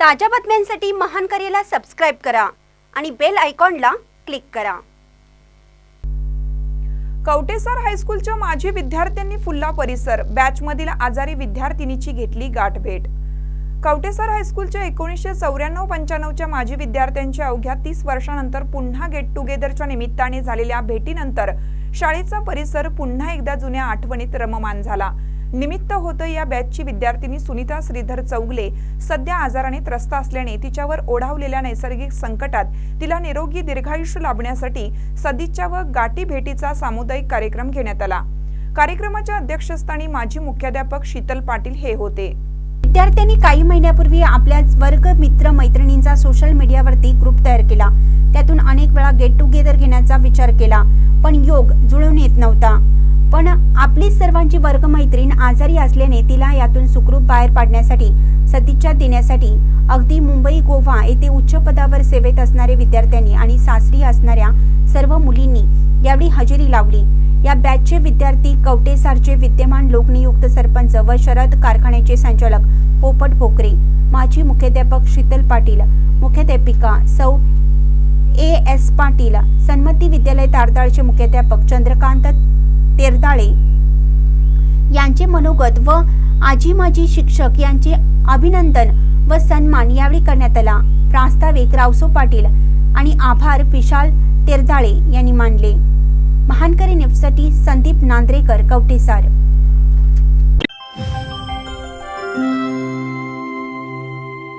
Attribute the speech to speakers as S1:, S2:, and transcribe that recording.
S1: ताज्या बातम्यांसाठी महान करेला सबस्क्राईब करा आणि बेल आयकॉनला क्लिक करा.
S2: कवटेसर हायस्कूलच्या माजी विद्यार्थ्यांनी फुल्ला परिसर. बॅचमधील आजारी विद्यार्थिनीची घेतली गाठभेट. कवटेसर हायस्कूलच्या एकोणीसशे चौऱ्याण्णव पंच्याण्णवच्या माजी विद्यार्थ्यांच्या अवघ्या तीस वर्षानंतर पुन्हा गेट टुगेदरच्या निमित्ताने झालेल्या भेटीनंतर शाळेचा परिसर पुन्हा एकदा जुन्या आठवणीत रममान झाला. निमित्त होतं या बॅचची विद्यार्थिनी सुनीता श्रीधर चौगले. सध्या आजाराने त्रस्त असल्याने तिच्यावर ओढावलेल्या नैसर्गिक संकटात तिला निरोगी दीर्घायुष्य लाभण्यासाठी सदिच्छा व गाठी भेटीचा सामुदायिक कार्यक्रम घेण्यात आला. कार्यक्रमाच्या अध्यक्षस्थानी माजी मुख्याध्यापक शीतल पाटील हे होते.
S1: विद्यार्थ्यांनी काही महिन्यापूर्वी आपल्या वर्ग मित्र मैत्रिणींचा सोशल मीडियावरती ग्रुप तयार केला. त्यातून अनेक वेळा गेट टुगेदर घेण्याचा विचार केला. पण योग जुळून येत नव्हता. पण आपली सर्वांची वर्गमैत्रीण आजारी असल्याने तिला यातून सुखरूप बाहेर पाडण्यासाठी सदिच्छा देण्यासाठी अगदी मुंबई गोवा येथे उच्च पदावर सेवेत असणारे विद्यार्थ्यांनी आणि सासरी असणाऱ्या सर्व मुलींनी यावेळी हजेरी लावली. या बॅचचे विद्यार्थी कवटेसारचे विद्यमान लोकनियुक्त सरपंच व शरद कारखान्याचे संचालक पोपट भोकरे माजी मुख्याध्यापक शीतल पाटील मुख्याध्यापिका सौ. ए. एस. पाटील सन्मती विद्यालय तारदाळचे मुख्याध्यापक चंद्रकांत तेरदाळे यांचे मनोगत व आजी माजी शिक्षक यांचे अभिनंदन व सन्मान यावेळी करण्यात आला. प्रास्ताविक रावसो पाटील आणि आभार विशाल तेरदाळे यांनी मानले. महानकरी नेपसाठी संदीप नांद्रेकर कवटेसार